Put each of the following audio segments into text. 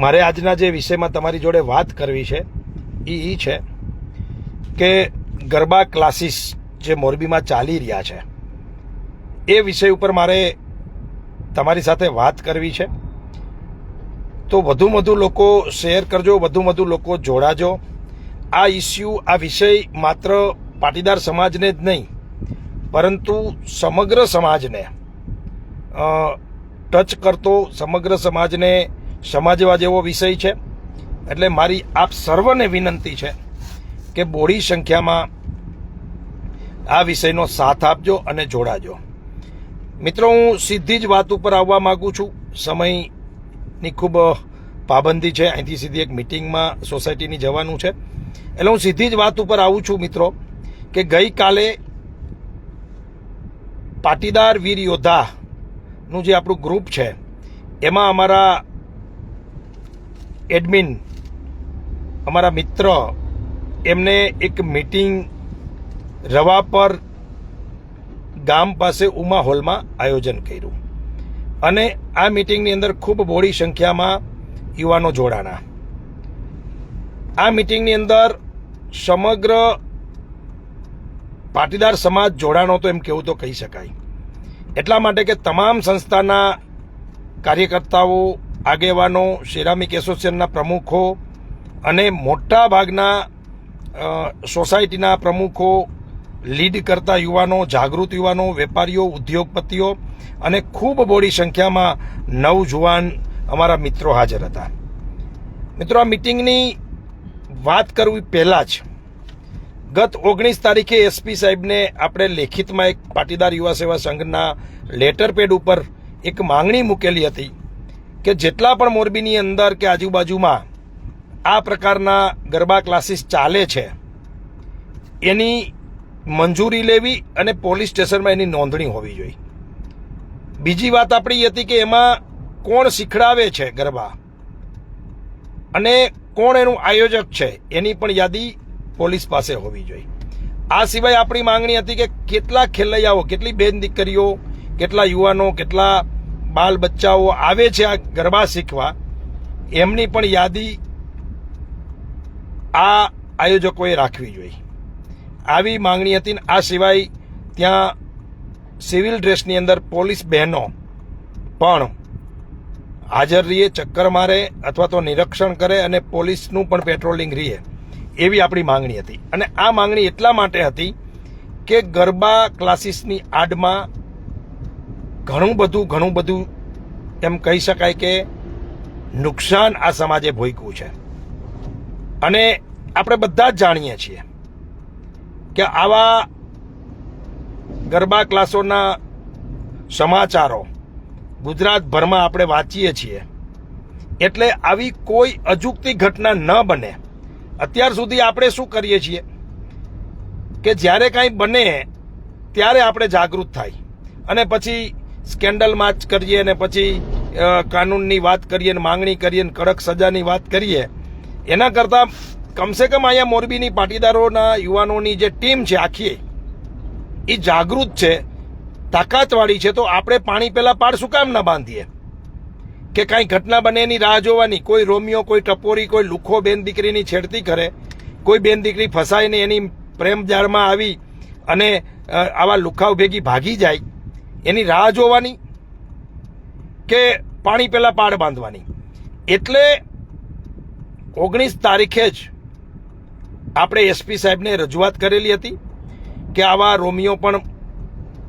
મારે આજના જે વિષયમાં તમારી જોડે વાત કરવી છે એ એ છે કે ગરબા ક્લાસીસ જે મોરબીમાં ચાલી રહ્યા છે, એ વિષય ઉપર મારે તમારી સાથે વાત કરવી છે. તો વધુ વધુ લોકો શેર કરજો, વધુ વધુ લોકો જોડાજો. આ ઇસ્યુ આ વિષય માત્ર પાટીદાર સમાજને જ નહીં, પરંતુ સમગ્ર સમાજને ટચ કરતો સમગ્ર સમાજને સમજવા જેવો વિષય છે. એટલે મારી આપ સર્વને વિનંતી છે કે બોડી સંખ્યામાં આ વિષયનો સાથ આપજો અને જોડાજો. મિત્રો, હું સીધી જ વાત ઉપર આવવા માગું છું. સમયની ખૂબ પાબંદી છે. અહીંથી સીધી એક મિટિંગમાં સોસાયટીની જવાનું છે. એટલે હું સીધી જ વાત ઉપર આવું છું, મિત્રો, કે ગઈકાલે પાટીદાર વીર યોદ્ધાનું જે આપણું ગ્રુપ છે, એમાં અમારા એડમિન, અમારા મિત્ર, એમને એક મીટિંગ રવા પર ગામ પાસે ઉમા હોલમાં આયોજન કર્યું. અને આ મીટિંગની અંદર ખૂબ બોડી સંખ્યામાં યુવાનો જોડાણા. આ મીટિંગની અંદર સમગ્ર પાટીદાર સમાજ જોડાણો તો એમ કેવું તો કહી શકાય. એટલા માટે કે તમામ સંસ્થાના કાર્યકર્તાઓ આગેવાનો સિરામિક એસોસિએશનના પ્રમુખો અને મોટા ભાગના સોસાયટીના પ્રમુખો લીડ કરતા યુવાનો, જાગૃત યુવાનો, વેપારીઓ, ઉદ્યોગપતિઓ અને ખૂબ બોડી સંખ્યામાં નવજુવાન અમારા મિત્રો હાજર હતા. મિત્રો, આ મિટિંગની વાત કરવી પહેલાં જ ગત ઓગણીસ તારીખે એસપી સાહેબને આપણે લેખિતમાં એક પાટીદાર યુવા સેવા સંઘના લેટર પેડ ઉપર એક માંગણી મૂકેલી હતી. કે જેટલા પણ મોરબીની અંદર કે આજુબાજુમાં આ પ્રકારના ગરબા ક્લાસીસ ચાલે છે, એની મંજૂરી લેવી અને પોલીસ સ્ટેશનમાં એની નોંધણી હોવી જોઈએ. બીજી વાત આપણી હતી કે એમાં કોણ શીખડાવે છે ગરબા અને કોણ એનું આયોજક છે, એની પણ યાદી પોલીસ પાસે હોવી જોઈએ. આ સિવાય આપણી માંગણી હતી કે કેટલા ખેલૈયાઓ, કેટલી બેન દીકરીઓ, કેટલા યુવાનો, કેટલા બાલ બચ્ચાઓ આવે છે આ ગરબા શીખવા, એમની પણ યાદી આ આયોજકોએ રાખવી જોઈએ. આવી માંગણી હતી ને આ સિવાય ત્યાં સિવિલ ડ્રેસની અંદર પોલીસ બહેનો પણ હાજર રહીએ, ચક્કર મારે અથવા તો નિરીક્ષણ કરે અને પોલીસનું પણ પેટ્રોલિંગ રહીએ એવી આપણી માંગણી હતી. અને આ માંગણી એટલા માટે હતી કે ગરબા ક્લાસીસની આડમાં ઘણું બધું ઘણું બધું એમ કહી શકાય કે નુકસાન આ સમાજે ભોગવ્યું છે. અને આપણે બધા જ જાણીએ છીએ કે આવા ગરબા ક્લાસોના સમાચારો ગુજરાતભરમાં આપણે વાંચીએ છીએ. એટલે આવી કોઈ અજુકતી ઘટના ન બને. અત્યાર સુધી આપણે શું કરીએ છીએ? કે જ્યારે કાંઈ બને, ત્યારે આપણે જાગૃત થાય. અને પછી સ્કેન્ડલમાં જ કરીએ અને પછી કાનૂનની વાત કરીએ ને માંગણી કરીએ ને કડક સજાની વાત કરીએ. એના કરતાં કમસે કમ અહીંયા મોરબીની પાટીદારોના યુવાનોની જે ટીમ છે આખી, એ જાગૃત છે, તાકાતવાળી છે, તો આપણે પાણી પહેલાં શું કામ ના બાંધીએ? કે કાંઈ ઘટના બને એની રાહ જોવાની? કોઈ રોમિયો, કોઈ ટપોરી, કોઈ લુખો બેન દીકરીની છેડતી કરે, કોઈ બેન દીકરી ફસાઈને એની પ્રેમ જાળમાં આવી અને આવા લુખાવ ભેગી ભાગી જાય એની રાહ જોવાની કે પાણી પહેલાં પાડ બાંધવાની? એટલે ઓગણીસ તારીખે જ આપણે એસપી સાહેબને રજૂઆત કરેલી હતી કે આવા રોમિયો પણ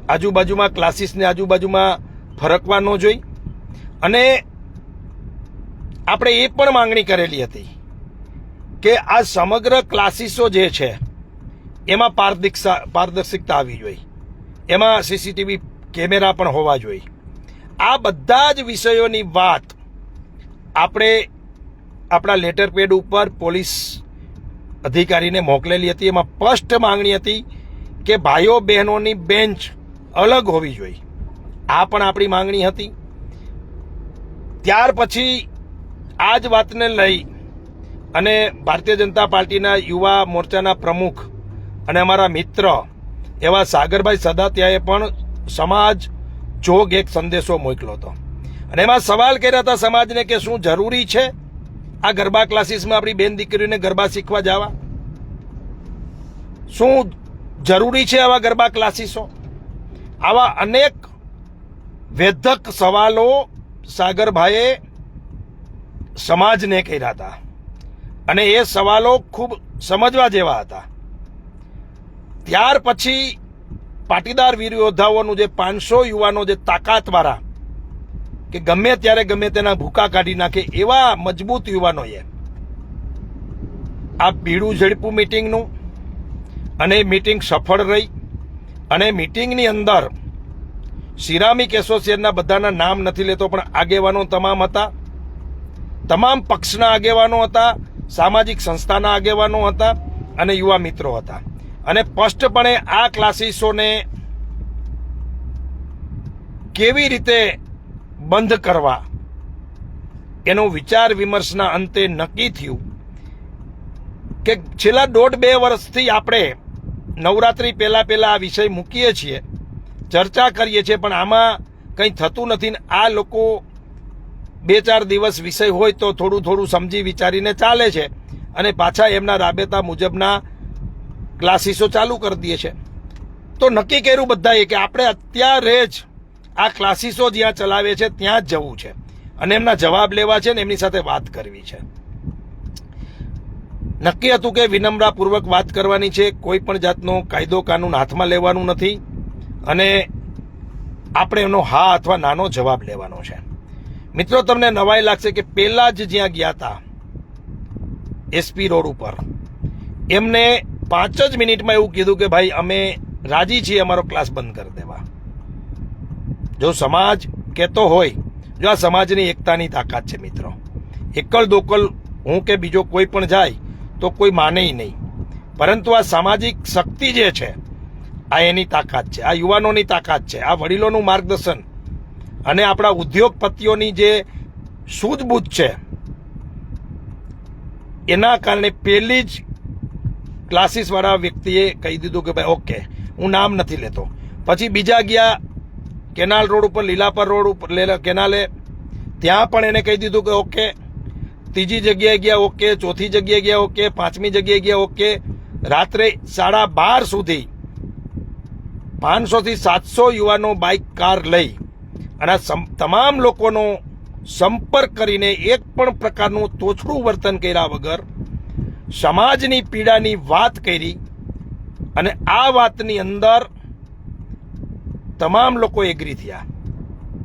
આજુબાજુમાં ક્લાસીસને આજુબાજુમાં ફરકવા ન જોઈ. અને આપણે એ પણ માંગણી કરેલી હતી કે આ સમગ્ર ક્લાસીસો જે છે, એમાં પારદર્શિકતા પારદર્શિકતા આવી જોઈએ. એમાં સીસીટીવી કેમેરા પણ હોવા જોઈએ. આ બધા જ વિષયોની વાત આપણે આપણા લેટર પેડ ઉપર પોલીસ અધિકારીને મોકલેલી હતી. એમાં સ્પષ્ટ માંગણી હતી કે ભાઈઓ બહેનોની બેન્ચ અલગ હોવી જોઈએ. આ પણ આપણી માંગણી હતી. ત્યાર પછી આ જ વાતને લઈ અને ભારતીય જનતા પાર્ટીના યુવા મોરચાના પ્રમુખ અને અમારા મિત્ર એવા સાગરભાઈ સદાત્યાએ પણ સમાજ જોગ એક સંદેશો મોકલો હતો. અને એમાં સવાલ કર્યા હતા સમાજને કે શું જરૂરી છે? આ ગરબા ક્લાસીસમાં આપણી બેન દીકરીઓને ગરબા શીખવા જવા? શું જરૂરી છે આવા ગરબા ક્લાસીસો? આવા અનેક વેધક સવાલો સાગરભાઈએ સમાજને કર્યા હતા. અને એ સવાલો ખૂબ સમજવા જેવા હતા. ત્યાર પછી પાટીદાર વીર યોદ્ધાઓનું જે પાંચસો યુવાનો જે તાકાતવાળા કે ગમે ત્યારે ગમે તેના ભૂકા કાઢી નાખે એવા મજબૂત યુવાનોએ આ પીળું ઝડપું મિટિંગનું અને મિટિંગ સફળ રહી અને મિટિંગની અંદર સિરામિક એસોસિએશનના બધાના નામ નથી લેતો, પણ આગેવાનો તમામ હતા. તમામ પક્ષના આગેવાનો હતા, સામાજિક સંસ્થાના આગેવાનો હતા અને યુવા મિત્રો હતા. અને સ્પષ્ટપણે આ ક્લાસીસોને કેવી રીતે બંધ કરવા એનો વિચાર વિમર્શના અંતે નક્કી થયું કે છેલ્લા દોઢ બે વર્ષથી આપણે નવરાત્રી પહેલા પહેલાં આ વિષય મૂકીએ છીએ, ચર્ચા કરીએ છીએ, પણ આમાં કંઈ થતું નથી ને આ લોકો બે ચાર દિવસ વિષય હોય તો થોડું થોડું સમજી વિચારીને ચાલે છે અને પાછા એમના રાબેતા મુજબના ક્લાસીસો ચાલુ કરી દઈએ છે. તો નક્કી કર્યું બધાએ કે આપણે અત્યારે જ આ ક્લાસીસો જ્યાં ચલાવે છે, ત્યાં જ જવું છે. અને એમના જવાબ લેવા છે ને એમની સાથે વાત કરવી છે. નક્કી હતું કે વિનમ્રપૂર્વક વાત કરવાની છે, કોઈ પણ જાતનો કાયદો કાનૂન હાથમાં લેવાનું નથી અને આપણે એનો હા અથવા નાનો જવાબ લેવાનો છે. મિત્રો, તમને નવાઈ લાગશે કે પહેલાં જ જ્યાં ગયા હતા એસપી રોડ ઉપર, એમને પાંચ જ મિનિટમાં એવું કીધું કે ભાઈ, અમે રાજી છીએ, અમારો ક્લાસ બંધ કરી દેવા. જો સમાજ કહેતો હોય, જો આ સમાજની એકતાની તાકાત છે મિત્રો. એકલ દોકલ હું કે બીજો કોઈ પણ જાય, તો કોઈ માને નહીં. પરંતુ આ સામાજિક શક્તિ જે છે, આ એની તાકાત છે, આ યુવાનોની તાકાત છે, આ વડીલોનું માર્ગદર્શન અને આપણા ઉદ્યોગપતિઓની જે સૂઝબૂઝ છે, એના કારણે પહેલી જ ક્લાસીસ વાળા વ્યક્તિએ કહી દીધું કે ભાઈ ઓકે હું નામ નથી લેતો. પછી બીજા ગયા કેનાલ રોડ ઉપર, લીલાપર રોડ ઉપર કેનાલે. ત્યાં પણ એને કહી દીધું કે ઓકે ત્રીજી જગ્યાએ ગયા ઓકે ચોથી જગ્યાએ ગયા ઓકે પાંચમી જગ્યાએ ગયા ઓકે રાત્રે સાડા બાર સુધી પાંચસોથી સાતસો યુવાનો બાઇક, કાર લઈ અને તમામ લોકોનો સંપર્ક કરીને એક પણ પ્રકારનું તોછડું વર્તન કર્યા વગર સમાજની પીડાની વાત કરી અને આ વાતની અંદર તમામ લોકો એગ્રી થયા.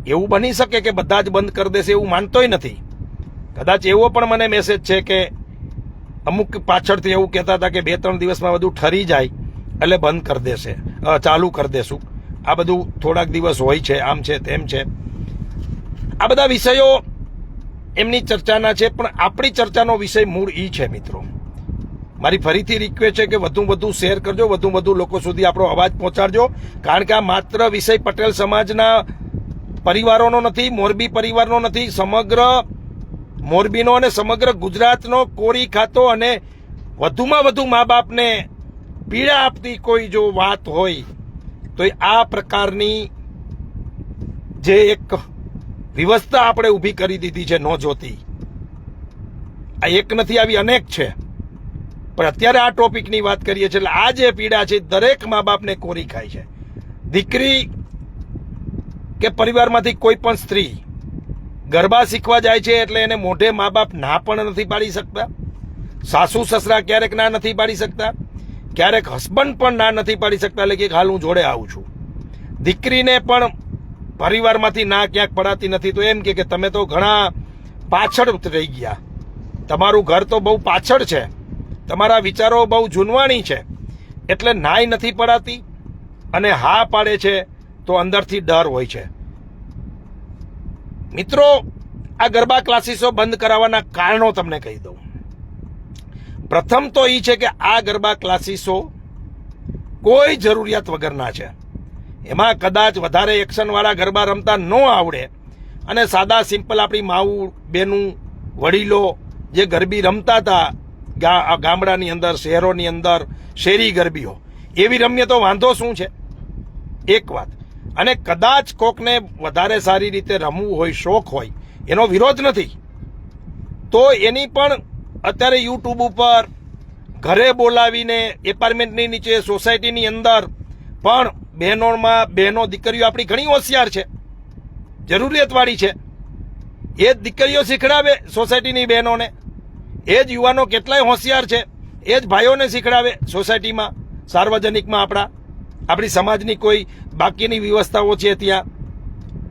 એવું બની શકે કે બધા જ બંધ કરી દેશે એવું માનતોય નથી. કદાચ એવો પણ મને મેસેજ છે કે અમુક પાછળથી એવું કહેતા હતા કે બે ત્રણ દિવસમાં બધું ઠરી જાય, એટલે બંધ કરી દેશે ચાલુ કરી દેશું. આ બધું થોડાક દિવસ હોય છે, આમ છે, તેમ છે. આ બધા વિષયો એમની ચર્ચાના છે, પણ આપણી ચર્ચાનો વિષય મૂળ ઈ છે, મિત્રો. મારી ફરીથી રિક્વેસ્ટ છે કે વધુ વધુ શેર કરજો, વધુ વધુ લોકો સુધી આપણો અવાજ પહોંચાડજો. કારણ કે આ માત્ર વિષય પટેલ સમાજના પરિવારોનો નથી, મોરબી પરિવારનો નથી, સમગ્ર મોરબીનો અને સમગ્ર ગુજરાતનો કોરી ખાતો અને વધુમાં વધુ મા બાપને પીડા આપતી કોઈ જો વાત હોય, તો આ પ્રકારની જે એક વ્યવસ્થા આપણે ઊભી કરી દીધી છે ન જોતી. આ એક નથી, આવી અનેક છે. પણ અત્યારે આ ટોપિકની વાત કરીએ છીએ એટલે આ જે પીડા છે, દરેક મા બાપને કોરી ખાય છે. દીકરી કે પરિવારમાંથી કોઈ પણ સ્ત્રી ગરબા શીખવા જાય છે એટલે એને મોઢે મા બાપ ના પણ નથી પાડી શકતા, સાસુ સસરા ક્યારેક ના નથી પાડી શકતા, ક્યારેક હસબન્ડ પણ ના નથી પાડી શકતા, એટલે કે હાલ હું જોડે આવું છું. દીકરીને પણ પરિવારમાંથી ના ક્યાંક પડાતી નથી, તો એમ કે તમે તો ઘણા પાછળ રહી ગયા. તમારું ઘર તો બહુ પાછળ છે. તમારા વિચારો બહુ જૂનવાણી છે, એટલે નાય નથી પડાતી અને હા પાડે છે તો અંદરથી ડર હોય છે. મિત્રો, આ ગરબા ક્લાસીસો બંધ કરાવવાના કારણો તમને કહી દઉં. પ્રથમ તો એ છે કે આ ગરબા ક્લાસીસો કોઈ જરૂરિયાત વગરના છે. એમાં કદાચ વધારે એક્શનવાળા ગરબા રમતા ન આવડે અને સાદા સિમ્પલ આપણી માવું બેનું, વડીલો જે ગરબી રમતા હતા ગામડાની અંદર, શહેરોની અંદર શેરી ગરબીઓ. એવી રમીએ તો વાંધો શું છે? એક વાત. અને કદાચ કોકને વધારે સારી રીતે રમવું હોય, શોખ હોય, એનો વિરોધ નથી. તો એની પણ અત્યારે યુટ્યુબ ઉપર ઘરે બોલાવીને એપાર્ટમેન્ટની નીચે, સોસાયટીની અંદર, પણ બહેનોમાં બહેનો દીકરીઓ આપણી ઘણી હોશિયાર છે. જરૂરિયાતવાળી છે. એ જ દીકરીઓ શીખડાવે સોસાયટીની બહેનોને. એ જ યુવાનો કેટલાય હોશિયાર છે એ જ ભાઈઓને શીખડાવે સોસાયટીમાં, સાર્વજનિકમાં આપણા. આપણી સમાજની કોઈ બાકીની વ્યવસ્થાઓ છે ત્યાં.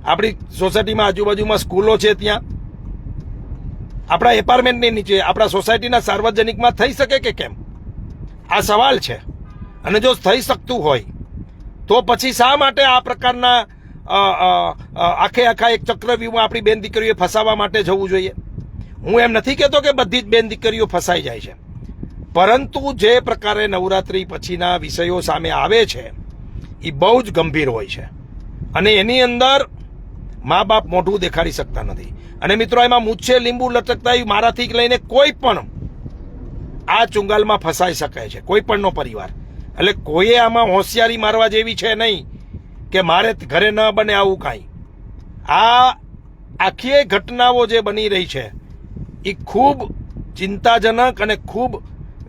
આપણી સોસાયટીમાં આજુબાજુમાં સ્કૂલો છે ત્યાં. આપણા એપાર્ટમેન્ટની નીચે, આપણા સોસાયટીના સાર્વજનિકમાં થઈ શકે કે કેમ? આ સવાલ છે. અને જો થઈ શકતું હોય, તો પછી શા માટે આ પ્રકારના આખે આખા એક ચક્રવ્યૂહમાં આપણી બેન દીકરીઓએ ફસાવા માટે જવું જોઈએ? હું એમ નથી કહેતો કે બધી જ બેન દીકરીઓ ફસાઈ જાય છે. પરંતુ જે પ્રકારે નવરાત્રી પછીના વિષયો સામે આવે છે એ બહુ જ ગંભીર હોય છે. અને એની અંદર મા બાપ મોઢું દેખાડી શકતા નથી. અને મિત્રો, એમાં મૂછે લીંબુ લટકતા એ મારાથી લઈને કોઈ પણ આ ચુંગાલમાં ફસાઈ શકાય છે, કોઈ પણનો પરિવાર. એટલે કોઈએ આમાં હોશિયારી મારવા જેવી છે નહીં કે મારે ઘરે ન બને આવું કાંઈ. આ આખી ઘટનાઓ જે બની રહી છે એ ખૂબ ચિંતાજનક અને ખૂબ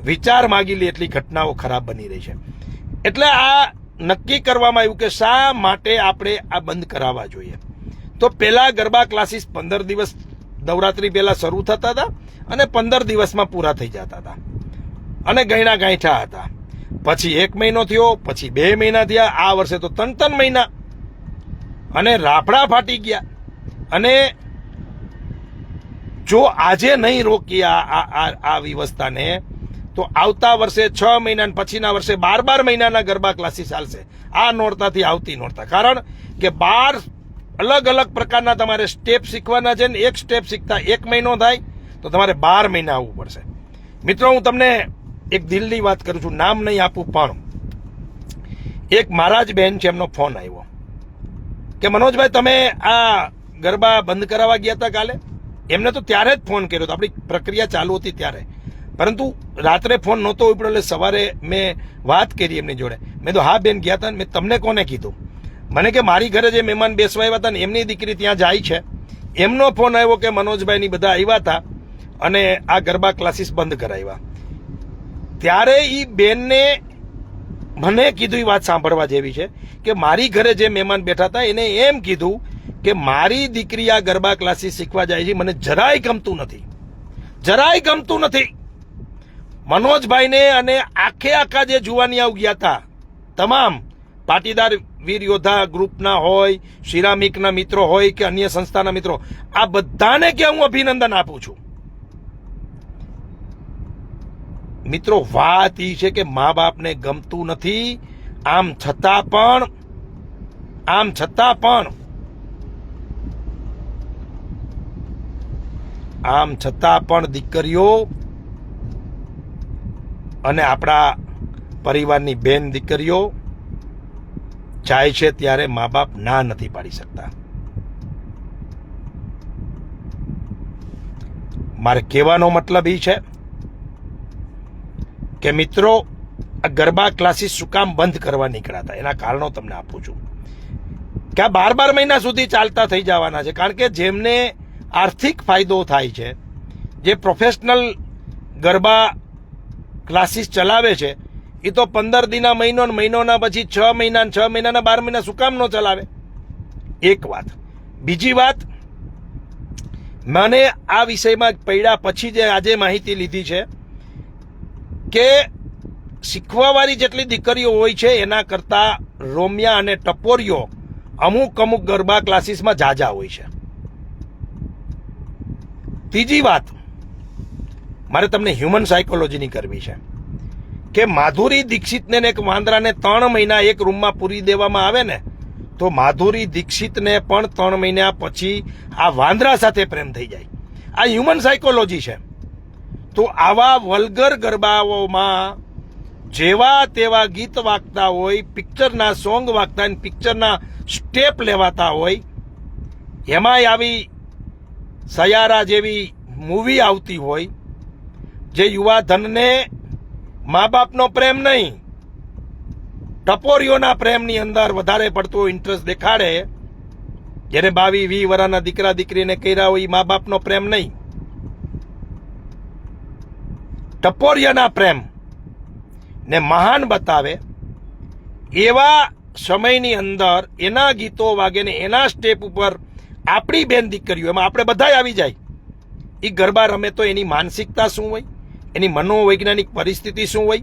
વિચાર માગી લે એટલી ઘટનાઓ ખરાબ બની રહી છે. એટલે આ નક્કી કરવામાં આવ્યું કે શા માટે આપણે આ બંધ કરાવવા જોઈએ. તો પહેલાં ગરબા ક્લાસીસ પંદર દિવસ નવરાત્રિ પહેલા શરૂ થતા હતા અને પંદર દિવસમાં પૂરા થઈ જતા હતા. અને ગયણા ગાંઠા હતા. પછી એક મહિનો થયો, પછી બે મહિના થયા, આ વર્ષે તો ત્રણ ત્રણ મહિના. અને રાફડા ફાટી ગયા. અને જો આજે નહીં રોકી આ આ- વ્યવસ્થાને, તો આવતા વર્ષે છ મહિના પછીના વર્ષે બાર બાર મહિનાના ગરબા ક્લાસીસ ચાલશે. આ નોરતાથી આવતી નોરતા. કારણ કે બાર અલગ અલગ પ્રકારના તમારે સ્ટેપ શીખવાના છે ને એક સ્ટેપ શીખતા એક મહિનો થાય, તો તમારે બાર મહિના આવવું પડશે. મિત્રો, હું તમને એક દિલની વાત કરું છું, નામ નહીં આપું, પણ એક મારા જ બેન છે, એમનો ફોન આવ્યો. કે મનોજભાઈ, તમે આ ગરબા બંધ કરાવવા ગયા હતા કાલે? એમને તો ત્યારે જ ફોન કર્યો હતો આપણી પ્રક્રિયા ચાલુ હતી ત્યારે. પરંતુ રાત્રે ફોન નહોતો ઉપડ્યો એટલે સવારે મેં વાત કરી એમની જોડે. મેં તો, હા બેન, ગયા હતા મેં તમને કોને કીધું? મને કે, મારી ઘરે જે મહેમાન બેસવા આવ્યા હતા ને, એમની દીકરી ત્યાં જાય છે. એમનો ફોન આવ્યો કે મનોજભાઈની બધા આવ્યા હતા અને આ ગરબા ક્લાસીસ બંધ કરાવ્યા. ત્યારે એ બેનને મને કીધું એ વાત સાંભળવા જેવી છે કે, મારી ઘરે જે મહેમાન બેઠા હતા એને એમ કીધું કે મારી દીકરી આ ગરબા ક્લાસીસ શીખવા જાય છે, મને જરાય ગમતું નથી. જરાય ગમતું નથી. મનોજભાઈને અને આખે આખા જે જુવાનિયાઓ ગયા હતા, તમામ પાટીદાર વીર યોદ્ધા ગ્રુપના હોય, સિરામિકના મિત્રો હોય કે અન્ય સંસ્થાના મિત્રો, આ બધાને કે હું અભિનંદન આપું છું. મિત્રો, વાત એ છે કે મા બાપને ગમતું નથી, આમ છતાં પણ, આમ છતાં પણ આમ છતાં પણ દીકરીઓ અને આપણા પરિવારની બેન દીકરીઓ જાય છે ત્યારે મા બાપ ના નથી પાડી શકતા. મારે કહેવાનો મતલબ એ છે કે મિત્રો, આ ગરબા ક્લાસીસ શું કામ બંધ કરવા નીકળ્યા હતા એના કારણો તમને આપું છું. કે આ બાર બાર મહિના સુધી ચાલતા થઈ જવાના છે. કારણ કે જેમને આર્થિક ફાયદો થાય છે. જે પ્રોફેશનલ ગરબા ક્લાસીસ ચલાવે છે એ તો પંદર દિના મહિનો મહિનોના પછી છ મહિના છ મહિનાના બાર મહિના શું કામ ન ચલાવે? એક વાત. બીજી વાત, મને આ વિષયમાં પડ્યા પછી જે આજે માહિતી લીધી છે કે શીખવાવાળી જેટલી દીકરીઓ હોય છે, એના કરતાં રોમિયા અને ટપોરીઓ અમુક અમુક ગરબા ક્લાસીસમાં જાજા હોય છે. ત્રીજી વાત, મારે તમને હ્યુમન સાયકોલોજીની કરવી છે. કે માધુરી દીક્ષિતને એક વાંદરાને ત્રણ મહિના એક રૂમમાં પૂરી દેવામાં આવે ને, તો માધુરી દીક્ષિતને પણ ત્રણ મહિના પછી આ વાંદરા સાથે પ્રેમ થઈ જાય. આ હ્યુમન સાયકોલોજી છે. તો આવા વલગર ગરબાઓમાં જેવા તેવા ગીત વાગતા હોય પિક્ચરના સોંગ વાગતા પિક્ચરના સ્ટેપ લેવાતા હોય, એમાંય આવી સયારા જેવી મૂવી આવતી હોય, જે યુવા ધનને મા બાપનો પ્રેમ નહીં, ટપોરીઓના પ્રેમની અંદર વધારે પડતો ઇન્ટરેસ્ટ દેખાડે, જેને બાવી, વી વરાના દીકરા, દીકરીને કર્યા હોય એ મા બાપનો પ્રેમ નહીં. ટપોરિયાના પ્રેમ ને મહાન બતાવે એવા સમયની અંદર એના ગીતો વાગે ને એના સ્ટેપ ઉપર આપણી બેન દીકરીઓ, એમાં આપણે બધાય આવી જાય. એ ગરબા રમે તો એની માનસિકતા શું હોય? એની મનોવૈજ્ઞાનિક પરિસ્થિતિ શું હોય?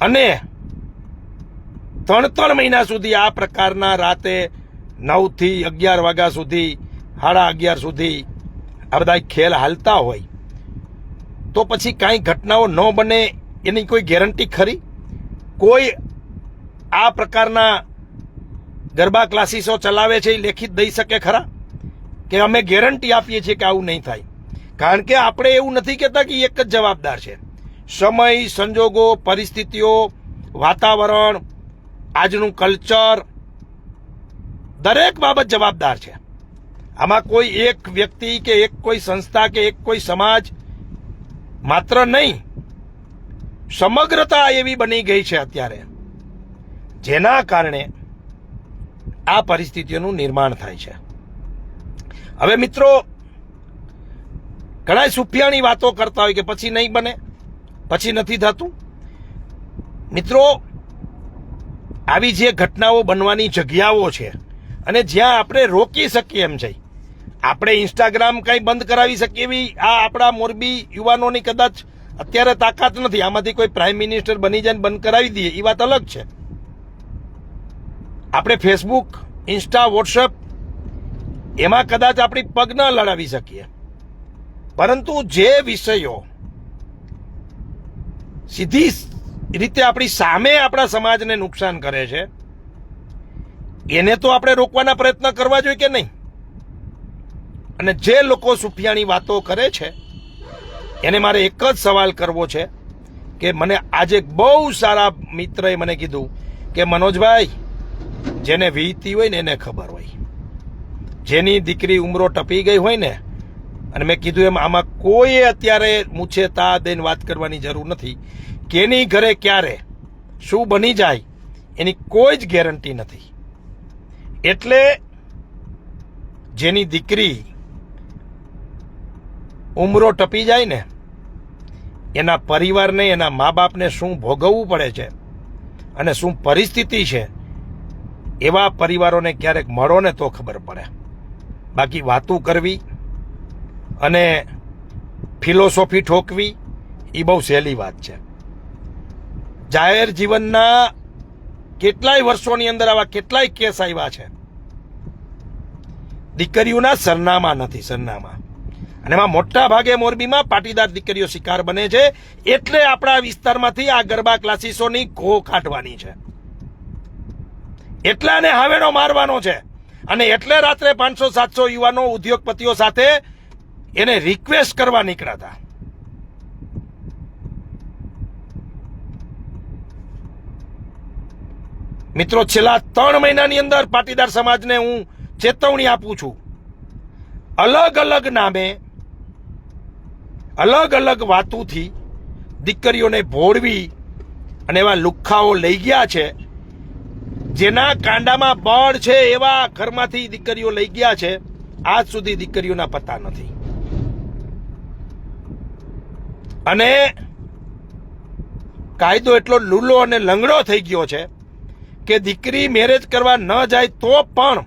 અને ત્રણ ત્રણ મહિના સુધી આ પ્રકારના રાતે નવથી અગિયાર વાગ્યા સુધી, સાડા અગિયાર સુધી આ બધા ખેલ હાલતા હોય. તો પછી કાંઈ ઘટનાઓ ન બને એની કોઈ ગેરંટી ખરી? કોઈ આ પ્રકારના ગરબા ક્લાસીસો ચલાવે છે એ લેખિત દઈ શકે ખરા? કે અમે ગેરંટી આપીએ છીએ કે આવું નહીં થાય. કારણ કે આપણે એવું નથી કહેતા કે એક જ જવાબદાર છે. સમય, સંજોગો, પરિસ્થિતિઓ, વાતાવરણ, આજનું કલ્ચર, દરેક બાબત જવાબદાર છે. આમાં કોઈ એક વ્યક્તિ કે એક કોઈ સંસ્થા કે એક કોઈ સમાજ માત્ર નહીં, સમગ્રતા એવી બની ગઈ છે અત્યારે, જેના કારણે આ પરિસ્થિતિઓનું નિર્માણ થાય છે. હવે મિત્રો ઘણા સુફિયાની વાતો કરતા હોય કે પછી નહીં બને, પછી નથી થતું. મિત્રો, આવી જે ઘટનાઓ બનવાની જગ્યાઓ છે, અને જ્યાં આપણે રોકી શકીએ એમ છે આપણે ઇન્સ્ટાગ્રામ કંઈ બંધ કરાવી શકીએ એવી આ આપણા મોરબી યુવાનોની કદાચ અત્યારે તાકાત નથી. આમાંથી કોઈ પ્રાઇમ મિનિસ્ટર બની જાય બંધ કરાવી દઈએ, એ વાત અલગ છે. આપણે ફેસબુક ઇન્સ્ટા વોટ્સએપ એમાં કદાચ આપણી પગ ન લડાવી શકીએ. પરંતુ જે વિષયો સીધી રીતે આપણી સામે આપણા સમાજને નુકસાન કરે છે, એને તો આપણે રોકવાના પ્રયત્ન કરવા જોઈએ કે નહીં? અને જે લોકો સુફિયાની વાતો કરે છે, એને મારે એક જ સવાલ કરવો છે કે મને આજે બહુ સારા મિત્રએ મને કીધું કે, મનોજભાઈ, જેને વીતી હોય ને એને ખબર હોય. જેની દીકરી ઉમરો ટપી ગઈ હોય ને, અને મેં કીધું એમ, આમાં કોઈએ અત્યારે મૂછે તા દઈને વાત કરવાની જરૂર નથી. કેની ઘરે ક્યારે, શું બની જાય, એની કોઈ જ ગેરંટી નથી. એટલે જેની દીકરી ઉમરો ટપી જાય ને, એના પરિવારને, એના મા બાપને શું ભોગવવું પડે છે અને શું પરિસ્થિતિ છે, એવા પરિવારોને ક્યારેક મળો ને તો ખબર પડે. બાકી વાતું કરવી અને ફિલોસોફી ઠોકવી, એ બહુ સહેલી વાત છે. જાહેર જીવનના કેટલાય વર્ષોની અંદર આવા કેટલાય કેસ આવ્યા છે. દીકરીઓના સરનામા નથી, સરનામા. અને એમાં મોટા ભાગે મોરબીમાં પાટીદાર દીકરીઓ શિકાર બને છે, એટલે આપણા વિસ્તારમાંથી આ ગરબા ક્લાસીસોની ઘો કાઢવાની છે. એટલાને હાવેણો મારવાનો છે. અને એટલે રાત્રે પાંચસો, સાતસો યુવાનો ઉદ્યોગપતિઓ સાથે એને રિક્વેસ્ટ કરવા નીકળ્યા હતા. મિત્રો, છેલ્લા ત્રણ મહિનાની અંદર પાટીદાર સમાજને હું ચેતવણી આપું છું. અલગ અલગ નામે, અલગ અલગ વાતોથી દીકરીઓને ભોળવી અને એવા લુખ્ખાઓ લઈ ગયા છે. જેના કાંડામાં બળ છે એવા ઘરમાંથી દીકરીઓ લઈ ગયા છે, આજ સુધી દીકરીઓના પતા નથી. અને કાયદો એટલો લૂલો અને લંગડો થઈ ગયો છે કે દીકરી મેરેજ કરવા ન જાય તો પણ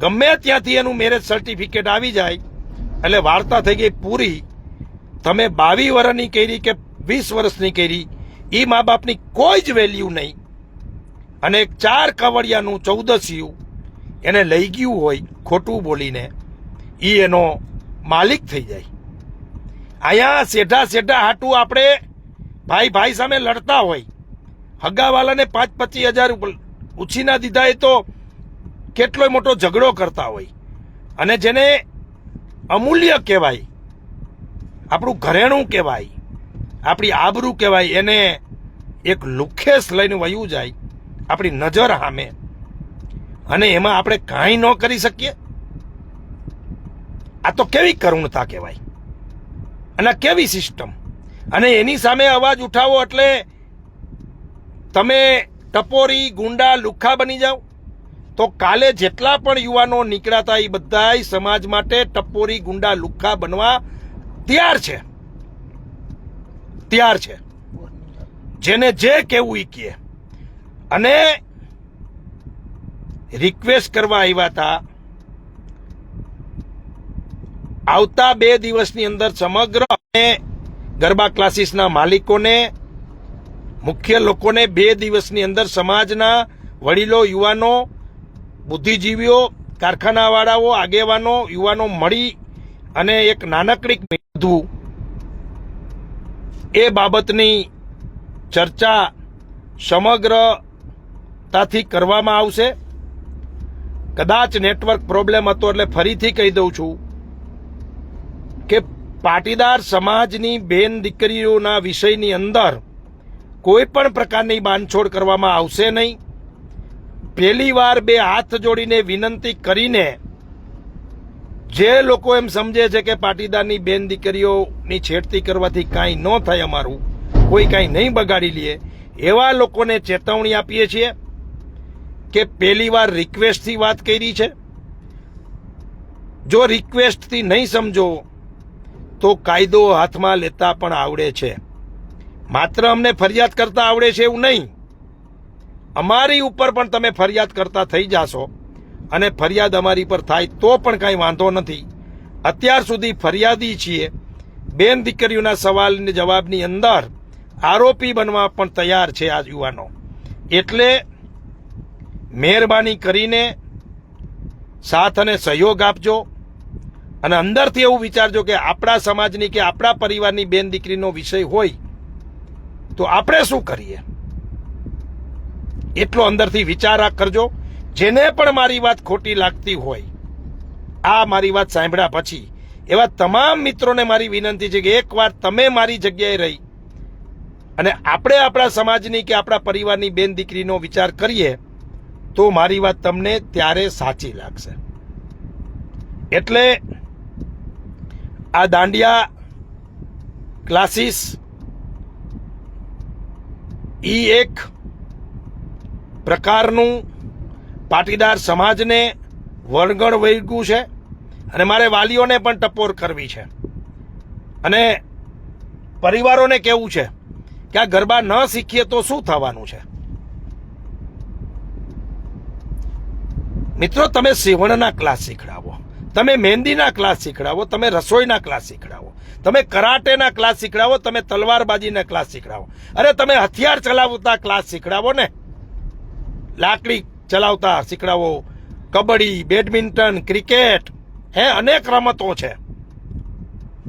ગમે ત્યાંથી એનું મેરેજ સર્ટિફિકેટ આવી જાય, એટલે વાર્તા થઈ ગઈ પૂરી. તમે બાવીસ વર્ષની કરી કે વીસ વર્ષની કરી એ મા બાપની કોઈ જ વેલ્યુ નહીં. અને એક ચાર કવડિયાનું ચૌદસિયું એને લઈ ગયું હોય ખોટું બોલીને એ એનો માલિક થઈ જાય. અહીંયા સેઢા સેઢા હાટું આપણે ભાઈ ભાઈ સામે લડતા હોય. હગાવાલાને પાંચ પચીસ હજાર ઉછીના દીધા એ તો કેટલોય મોટો ઝઘડો કરતા હોય. અને જેને અમૂલ્ય કહેવાય, આપણું ઘરેણું કહેવાય, આપણી આબરૂ કહેવાય, એને એક લુખેસ લઈને વયું જાય. આપણી નજર સામે. અને એમાં આપણે કાંઈ ન કરી શકીએ. આ તો કેવી કરુણતા કહેવાય. અને કેવી સિસ્ટમ. અને એની સામે અવાજ ઉઠાવો એટલે તમે ટપોરી, ગુંડા લુખ્ખા બની જાઓ. તો કાલે જેટલા પણ યુવાનો નીકળાતા એ બધા સમાજ માટે ટપોરી, ગુંડા લુખ્ખા બનવા તૈયાર છે. તૈયાર છે. જેને જે કેવું ઈ કહે અને રિક્વેસ્ટ કરવા આવ્યા હતા. આવતા બે દિવસની અંદર સમગ્ર ગરબા ક્લાસીસના માલિકોને, મુખ્ય લોકોને બે દિવસની અંદર સમાજના વડીલો, યુવાનો, બુદ્ધિજીવીઓ, કારખાનાવાળાઓ, આગેવાનો, યુવાનો મળી અને એક નાનકડી વધુ એ બાબતની ચર્ચા સમગ્રતાથી કરવામાં આવશે? કદાચ નેટવર્ક પ્રોબ્લેમ હતો એટલે ફરીથી કહી દઉં છું કે પાટીદાર સમાજની બેન દીકરીઓના વિષયની અંદર કોઈ પણ પ્રકારની બાંધછોડ કરવામાં આવશે નહીં. પહેલી વાર બે હાથ જોડીને વિનંતી કરીને જે લોકો એમ સમજે છે કે પાટીદારની બેન દીકરીઓની છેડતી કરવાથી કાંઈ ન થાય અમારું, કોઈ કાંઈ નહીં બગાડી લે, એવા લોકોને ચેતવણી આપીએ છીએ. કે પહેલી વાર રિક્વેસ્ટથી વાત કરી છે? જો રિક્વેસ્ટથી નહીં સમજો, તો કાયદો હાથમાં લેતા પણ આવડે છે. માત્ર અમને ફરિયાદ કરતા આવડે છે એવું નહીં. અમારી ઉપર પણ તમે ફરિયાદ કરતા થઈ જાશો અને ફરિયાદ અમારી પર થાય તો પણ કાંઈ વાંધો નથી. અત્યાર સુધી ફરિયાદી છીએ. બેન દીકરીઓના સવાલને જવાબની અંદર આરોપી બનવા પણ તૈયાર છે આ યુવાનો. એટલે મહેરબાની કરીને સાથ અને સહયોગ આપજો અને અંદરથી એવું વિચારજો કે આપણા સમાજની કે આપણા પરિવારની બેન દીકરીનો વિષય હોય તો આપણે શું કરીએ? એટલો અંદરથી વિચાર કરજો. જેને પણ મારી વાત ખોટી લાગતી હોય, આ મારી વાત સાંભળ્યા પછી, એવા તમામ મિત્રોને મારી વિનંતી છે કે એકવાર તમે મારી જગ્યાએ રહી અને આપણે આપણા સમાજની કે આપણા પરિવારની બેન દીકરીનો વિચાર કરીએ તો મારી વાત તમને ત્યારે સાચી લાગશે. એટલે આ દાંડિયા ક્લાસીસ ઈ એક પ્રકારનું પાટીદાર સમાજને વળગણ વળગ્યું છે અને મારે વાલીઓને પણ ટપોર કરવી છે. અને પરિવારોને કેવું છે કે આ ગરબા ન શીખીએ તો શું થવાનું છે? મિત્રો, તમે સીવણના ક્લાસ શીખડાવો. તમે મહેંદીના ક્લાસ શીખડાવો, તમે રસોઈના ક્લાસ શીખડાવો. તમે કરાટેના ક્લાસ શીખડાવો, તમે તલવારબાજીના ક્લાસ શીખડાવો. અરે, તમે હથિયાર ચલાવતા ક્લાસ શીખડાવો ને. લાકડી ચલાવતા શીખડાવો. Kabaddi, badminton, cricket. હે, અનેક રમતો છે.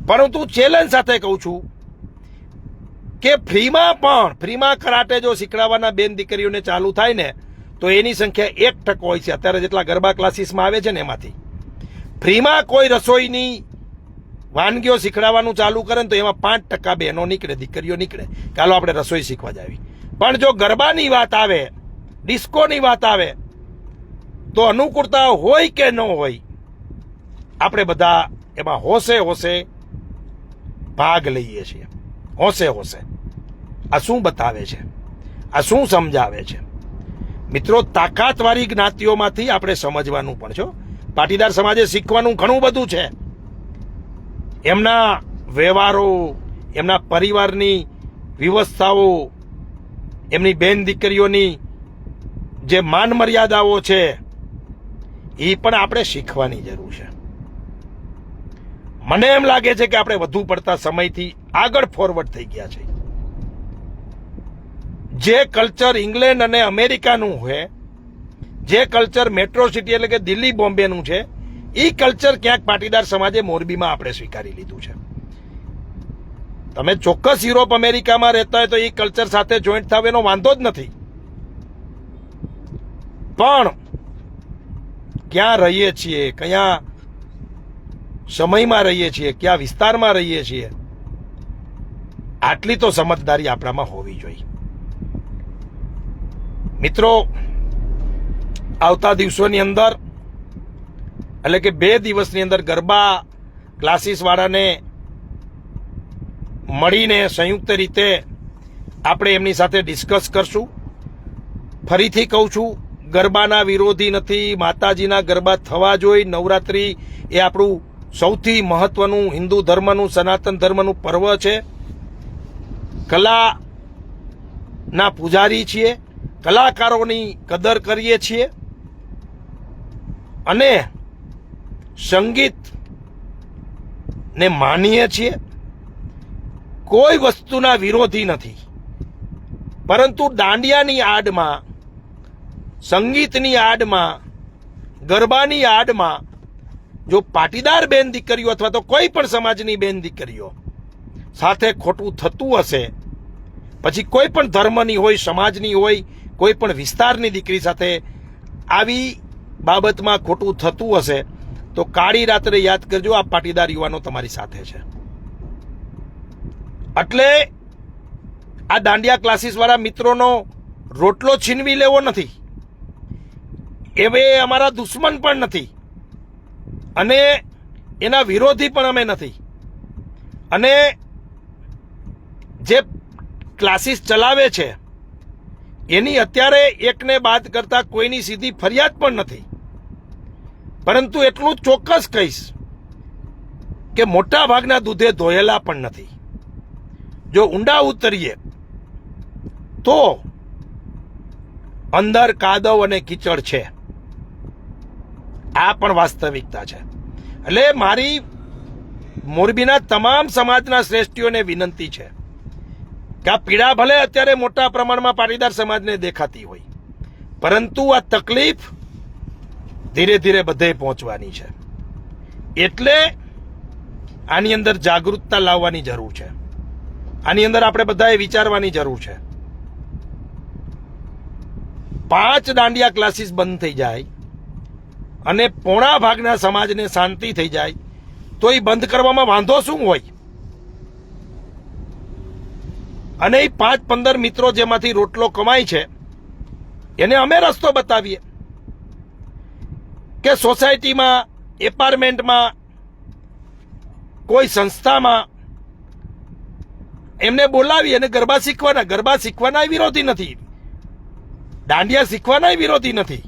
પરંતુ ચેલેન્જ સાથે કહું છું કે ફ્રીમાં પણ, ફ્રીમાં કરાટે જો શીખડાવવાના બેન દીકરીઓને ચાલુ થાય ને તો એની સંખ્યા એક ટકો હોય છે. અત્યારે જેટલા ગરબા ક્લાસીસમાં આવે છે ને એમાંથી. ફ્રીમાં કોઈ રસોઈની વાનગીઓ શીખડાવવાનું ચાલુ કરે ને તો એમાં પાંચ ટકા બહેનો નીકળે, દીકરીઓ નીકળે. ચાલો આપણે રસોઈ શીખવા જાવી પણ જો ગરબાની વાત આવે, ડિસ્કોની વાત આવે, તો અનુકૂળતા હોય કે ન હોય, આપણે બધા એમાં હોશે હોશે ભાગ લઈએ છીએ. હોશે હોશે. આ શું બતાવે છે? આ શું સમજાવે છે? મિત્રો, તાકાતવાળી જ્ઞાતિઓમાંથી આપણે સમજવાનું પણ છો પાટીદાર સમાજે શીખવાનું ઘણું બધું છે. એમના વ્યવહારો, એમના પરિવારની વ્યવસ્થાઓ, એમની બેન દીકરીઓની જે માન મર્યાદાઓ છે એ પણ આપણે શીખવાની જરૂર છે. મને એમ લાગે છે કે આપણે વધુ પડતા સમયથી આગળ ફોરવર્ડ થઈ ગયા છે. જે કલ્ચર ઇંગ્લેન્ડ અને અમેરિકાનું હોય જે કલ્ચર મેટ્રો સિટી એટલે કે દિલ્હી બોમ્બેનું છે એ કલ્ચર ક્યાંક પાટીદાર સમાજે મોરબીમાં આપણે સ્વીકારી લીધું છે. તમે ચોક્કસ યુરોપ અમેરિકામાં રહેતા હોય તો એ કલ્ચર સાથે જોઈન્ટ થાવ, એનો વાંધો જ નથી. પણ ક્યાં રહીએ છીએ, કયા સમયમાં રહીએ છીએ, કયા વિસ્તારમાં રહીએ છીએ, આટલી તો સમજદારી આપણામાં હોવી જોઈએ. મિત્રો, આવતા દિવસોની અંદર, એટલે કે બે દિવસની અંદર ગરબા ક્લાસીસવાળાને મળીને સંયુક્ત રીતે આપણે એમની સાથે ડિસ્કસ કરશું. ફરીથી કહું છું, ગરબાના વિરોધી નથી, માતાજીના ગરબા થવા જોઈએ નવરાત્રી એ આપણું સૌથી મહત્વનું હિન્દુ ધર્મનું, સનાતન ધર્મનું પર્વ છે. કલાના પૂજારી છીએ કલાકારોની કદર કરીએ છીએ અને સંગીત ને માનીએ છીએ. કોઈ વસ્તુના વિરોધી નથી. પરંતુ દાંડિયાની આડમાં, સંગીતની આડમાં, ગરબાની આડમાં, જો પાટીદાર બેન દીકરીઓ અથવા તો કોઈ પણ સમાજની બેન દીકરીઓ સાથે ખોટું થતું હશે, પછી કોઈ પણ ધર્મની હોય, સમાજની હોય કોઈ પણ વિસ્તારની દીકરી સાથે આવી બાબતમાં ખોટું થતું હશે, તો કાળી રાત્રે યાદ કરજો, આ પાટીદાર યુવાનો તમારી સાથે છે. એટલે આ દાંડિયા ક્લાસીસ વાળા મિત્રોનો રોટલો છીનવી લેવો નથી. એવે અમારા દુશ્મન પણ નથી. અને એના વિરોધી પણ અમે નથી. અને જે ક્લાસીસ ચલાવે છે એની અત્યારે એકને બાદ કરતા કોઈની સીધી ફરિયાદ પણ નથી. પરંતુ એટલું ચોક્કસ કહીશ કે મોટા ભાગના દૂધે ધોયેલા પણ નથી. જો ઊંડા ઉતરીએ તો અંદર કાદવ અને કીચડ છે. આ પણ વાસ્તવિકતા છે. એટલે મારી મોરબીના તમામ સમાજના શ્રેષ્ઠીઓને વિનંતી છે. કે આ પીડા ભલે અત્યારે મોટા પ્રમાણમાં પાટીદાર સમાજને દેખાતી હોય, પરંતુ આ તકલીફ ધીરે ધીરે બધે પહોંચવાની છે. એટલે આની અંદર જાગૃતતા લાવવાની જરૂર છે. આની અંદર આપણે બધાએ વિચારવાની જરૂર છે. પાંચ દાંડિયા ક્લાસીસ બંધ થઈ જાય અને પોણા ભાગના સમાજને શાંતિ થઈ જાય, તો એ બંધ કરવામાં વાંધો શું હોય? અને એ પાંચ પંદર મિત્રો જેમાંથી રોટલો કમાય છે, એને અમે રસ્તો બતાવીએ કે સોસાયટીમાં, એપાર્ટમેન્ટમાં, કોઈ સંસ્થામાં એમને બોલાવી અને ગરબા શીખવાના. ગરબા શીખવાના વિરોધી નથી. દાંડિયા શીખવાના વિરોધી નથી.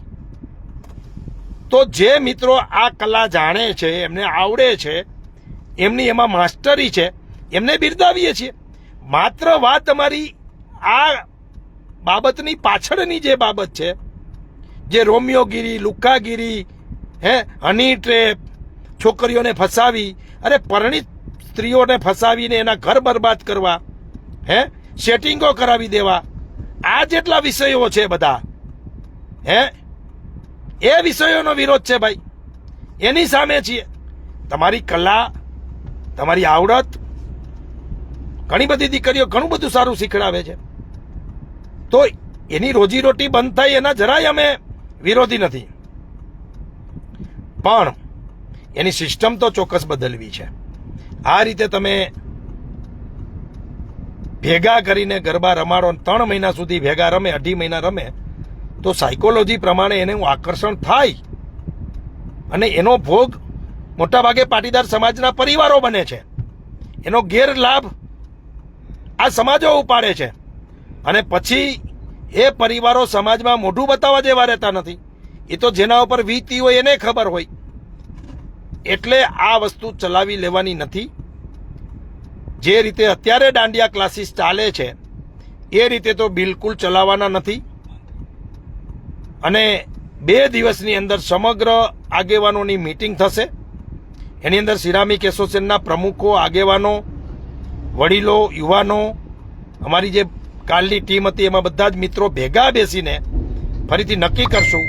તો જે મિત્રો આ કલા જાણે છે, એમને આવડે છે, એમની એમાં માસ્ટરી છે, એમને બિરદાવીએ છીએ. માત્ર વાત તમારી આ બાબતની પાછળની જે બાબત છે, જે રોમિયોગીરી, લુક્કાગીરી, હે, હની ટ્રેપ, છોકરીઓને ફસાવી, અરે પરણિત સ્ત્રીઓને ફસાવીને એના ઘર બરબાદ કરવા, હે, સેટિંગો કરાવી દેવા, આ જેટલા વિષયો છે બધા, હે, એ વિષયોનો વિરોધ છે ભાઈ. એની સામે છીએ. તમારી કલા, તમારી આવડત ઘણી બધી દીકરીઓ ઘણું બધું સારું શીખડાવે છે. તો એની રોજીરોટી બંધ થાય એના જરાય અમે વિરોધી નથી. પણ એની સિસ્ટમ તો ચોક્કસ બદલવી છે. આ રીતે તમે ભેગા કરીને ગરબા રમાડો ત્રણ મહિના સુધી ભેગા રમે, અઢી મહિના રમે, તો સાયકોલોજી પ્રમાણે એને આકર્ષણ થાય અને એનો ભોગ મોટાભાગે પાટીદાર સમાજના પરિવારો બને છે. એનો ગેરલાભ આ સમાજો ઉપાડે છે. અને પછી એ પરિવારો સમાજમાં મોઢું બતાવવા જેવા રહેતા નથી. એ તો જેના ઉપર વીતી હોય એને ખબર હોય. એટલે આ વસ્તુ ચલાવી લેવાની નથી. જે રીતે અત્યારે દાંડિયા ક્લાસીસ ચાલે છે, એ રીતે તો બિલકુલ ચલાવવાના નથી. અને બે દિવસની અંદર સમગ્ર આગેવાનોની મીટિંગ થશે. એની અંદર સિરામિક એસોસિએશનના પ્રમુખો, આગેવાનો વડીલો, યુવાનો, અમારી જે કાલની ટીમ હતી, એમાં બધા જ મિત્રો ભેગા બેસીને ફરીથી નક્કી કરશું